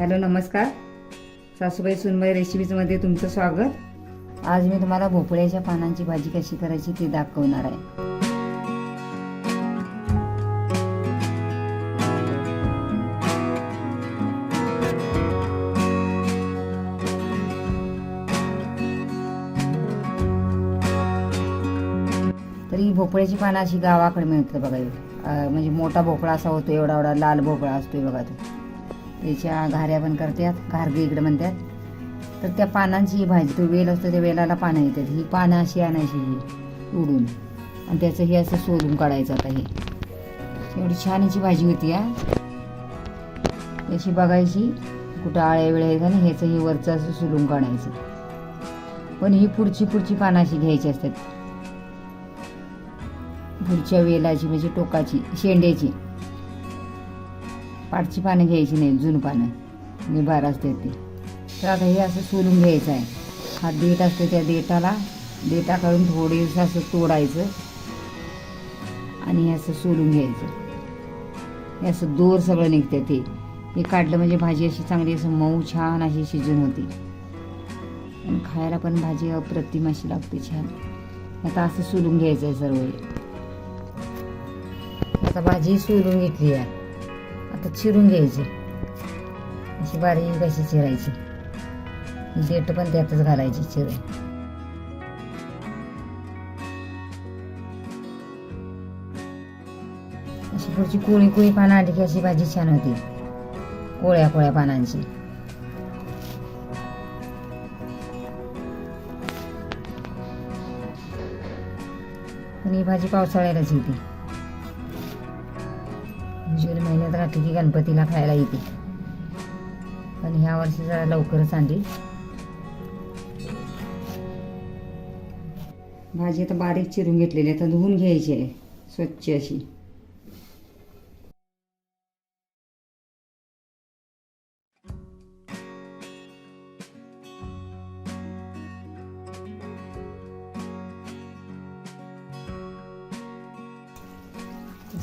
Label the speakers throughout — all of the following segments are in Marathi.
Speaker 1: हॅलो नमस्कार. सासूबाई सुनबाई रेसिपीजमध्ये तुमचं स्वागत. आज मी तुम्हाला भोपळ्याच्या पानांची भाजी कशी करायची ते दाखवणार आहे. तर ही भोपळ्याची पानं अशी गावाकडे मिळतं बघा. म्हणजे मोठा भोपळा असा होतो एवढा एवढा लाल भोपळा असतोय बघा तो. याच्या घाऱ्या पण करतात घारगे इकडे म्हणतात तर त्या पानांची ही भाजी तो वेल असतो त्या वेलाला पानं येतात. ही पानं अशी आणायची ही उडून. आणि त्याचं हे असं सोलून काढायचं आता हे. एवढी छान याची भाजी होती या याची बघायची कुठं आळ्या वेळ आहे आणि ह्याचं हे वरचं असं सोलून काढायचं. पण ही पुढची पुढची पानं अशी घ्यायची असतात. पुढच्या वेलाची म्हणजे टोकाची शेंड्याची. पाठची पानं घ्यायची नाही जुन पानं. निभार असते ते. तर आता हे असं सोलून घ्यायचं आहे. हा देठ असतो त्या देठाला देठा काढून थोडंसं असं तोडायचं. आणि हे असं सोलून घ्यायचं. हे असं दोर सगळं निघतं ते. हे काढलं म्हणजे भाजी अशी चांगली असं मऊ छान अशी शिजून होती. आणि खायला पण भाजी अप्रतिम अशी लागते छान. आता असं सोलून घ्यायचं आहे सर्व आता भाजी सोलून घेतली आहे. आता चिरून घ्यायची. अशी बारीक अशी चिरायची. देठ पण त्यातच घालायची चिरून. अशी पुढची कोळी कोळी पानं आली की अशी भाजी छान होती. कोळ्या कोळ्या पानांची. पण ही भाजी पावसाळ्यालाच येते. जून महिन्यात राहते की गणपतीला खायला येते. पण ह्या वर्षी जरा लवकरच आणली. भाजी आता बारीक चिरून घेतलेली आहे आता धुवून घ्यायची आहे स्वच्छ अशी.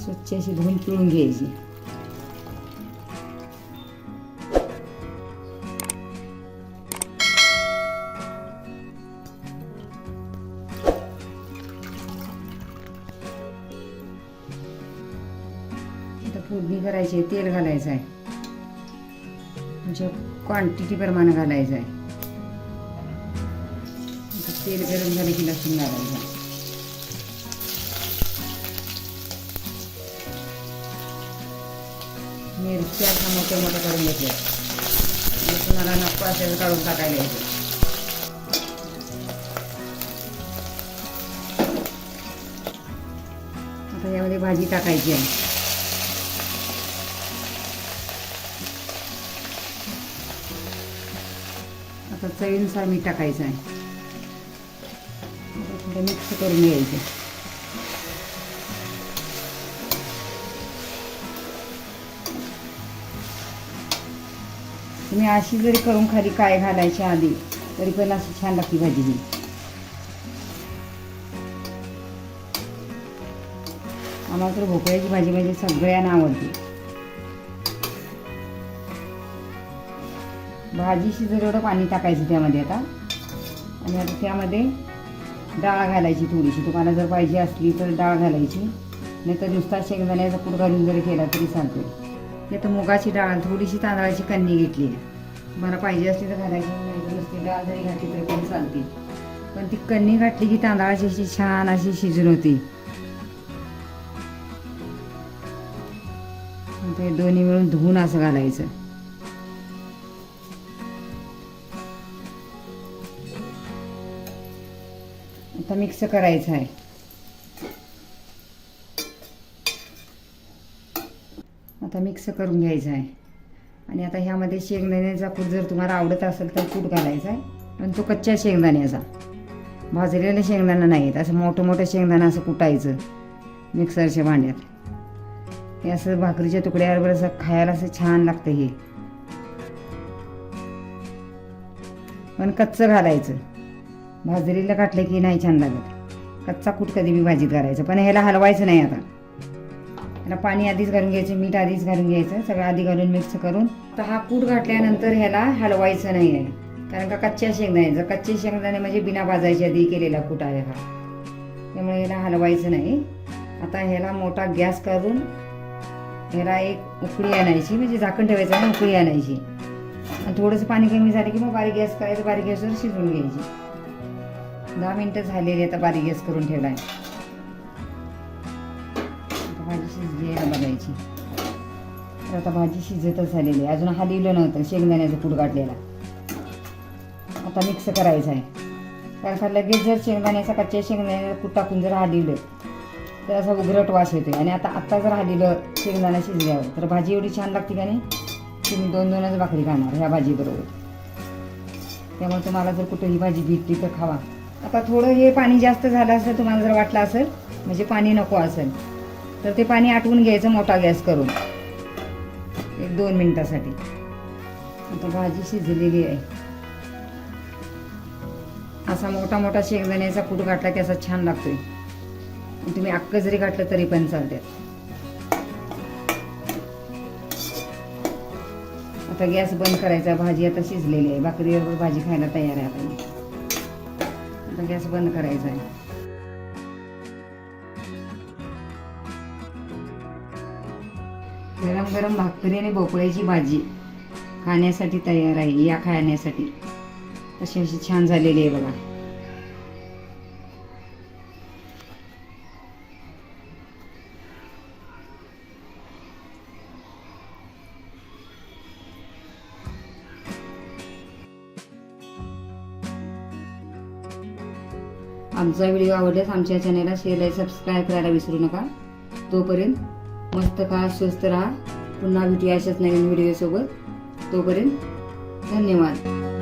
Speaker 1: स्वच्छ अशी धुवून पिळून घ्यायची आता फोडणी करायची आहे तेल घालायचं आहे म्हणजे क्वांटिटी प्रमाणे घालायचं आहे तेल गरम झालं की लसूण घालायचं मिरच्या अशा मोठ्या मोठ्या करून घेतल्या. तुम्हाला नको असेल काढून टाकायला यायचं. आता यामध्ये भाजी टाकायची आहे. आता चवीनुसार मीठ टाकायचं आहे. थोडं मिक्स करून घ्यायचं. तुम्ही अशी जरी करून खाली काय घालायच्या आधी तरी पण अशी छान लागते भाजी ही. आम्हाला तर भोपळ्याची भाजी म्हणजे सगळ्यांना आवडते. भाजी शिजर एवढं पाणी टाकायचं त्यामध्ये आता आणि आता त्यामध्ये डाळ घालायची थोडीशी. तुम्हाला जर पाहिजे असली तर डाळ घालायची नाही तर नुसता शेंगदाण्याचा पूड घालून जरी केला तरी चालतो तर मुगाची डाळ थोडीशी तांदळाची कन्नी घेतली. आहे मला पाहिजे असली तर घालायची नाही नुसती डाळ जरी घातली तरी पण चालते. पण ती कन्नी घातली की तांदळाची अशी छान अशी शिजून होती. ते दोन्ही मिळून धुवून असं घालायचं. आता मिक्स करायचं आहे. आता मिक्स करून घ्यायचं आहे. आणि आता ह्यामध्ये शेंगदाण्याचा कूट जर तुम्हाला आवडत असेल तर कूट घालायचा आहे. पण तो कच्च्या शेंगदाण्याचा. भाजलेला शेंगदाणा नाही असं मोठं मोठं शेंगदाणा असं कुटायचं मिक्सरच्या भांड्यात. हे असं भाकरीच्या तुकड्यावर असं खायला असं छान लागतं हे. पण कच्चं घालायचं. भाजरीला काटलं की नाही छान लागत. कच्चा कूट कधी मी भाजीत घालायचं. पण ह्याला हलवायचं नाही आता. याला पाणी आधीच घालून घ्यायचं मीठ आधीच घालून घ्यायचं सगळं आधी घालून मिक्स करून. तर हा कूट घातल्यानंतर ह्याला हलवायचं नाही आहे. कारण का कच्च्या शेंगदाणे जर कच्चे शेंगदाणे म्हणजे बिना भाजायची आधी केलेला कूट आहे हा. त्यामुळे ह्याला हलवायचं नाही. आता ह्याला मोठा गॅस करून ह्याला एक उकळी आणायची म्हणजे झाकण ठेवायचं आणि उकळी आणायची. आणि थोडंसं पाणी कमी झालं की मग बारीक गॅस करायचं बारीक गॅसवर शिजवून घ्यायची. दहा मिनटं झालेली आता बारीक गॅस करून ठेवला आहे भाजी शिजली आहे ना बघायची. तर आता भाजी शिजतच झालेली आहे. अजून हलवलं नव्हतं शेंगदाण्याचं पूड काढलेला आता मिक्स करायचं आहे. कारण का लगेच जर शेंगदाण्याचा कच्च्या शेंगदाण्याचं पूड टाकून जर हलवलं तर असा उघरट वास येतो आणि आता आत्ता जर हलवलं शेंगदाणा शिजल्यावर तर भाजी एवढी छान लागते का नाही? तुम्ही दोन दोनच भाकरी खाणार ह्या भाजीबरोबर त्यामुळे तुम्हाला जर कुठं ही भाजी भेटली तर खावा. आता थोडं हे पाणी जास्त झालं असेल तुम्हाला जर वाटलं असेल म्हणजे पाणी नको असेल तर ते पाणी आटवून घ्यायचं मोठा गॅस करून. एक दोन मिनटासाठी. आता भाजी शिजलेली आहे. असा मोठा मोठा शेंगदाण्याचा कूट घातला की असा छान लागतोय. तुम्ही अक्क जरी घातलं तरी पण चालते आता गॅस बंद करायचा भाजी आता शिजलेली आहे. भाकरीबरोबर भाजी खायला तयार आहे आपण. आता गॅस बंद करायचा आहे. गरम गरम भाकरी आणि भोपळ्याची भाजी खाण्यासाठी तयार आहे या खाण्यासाठी. अशी अशी छान झालेली आहे बघा. आमचा व्हिडिओ आवडल्यास आमच्या चॅनलला शेअर आणि सबस्क्राईब करायला विसरू नका. तोपर्यंत मस्त खा स्वस्त राहा. पुन्हा भेटूया अशाच नवीन व्हिडिओसोबत तोपर्यंत धन्यवाद.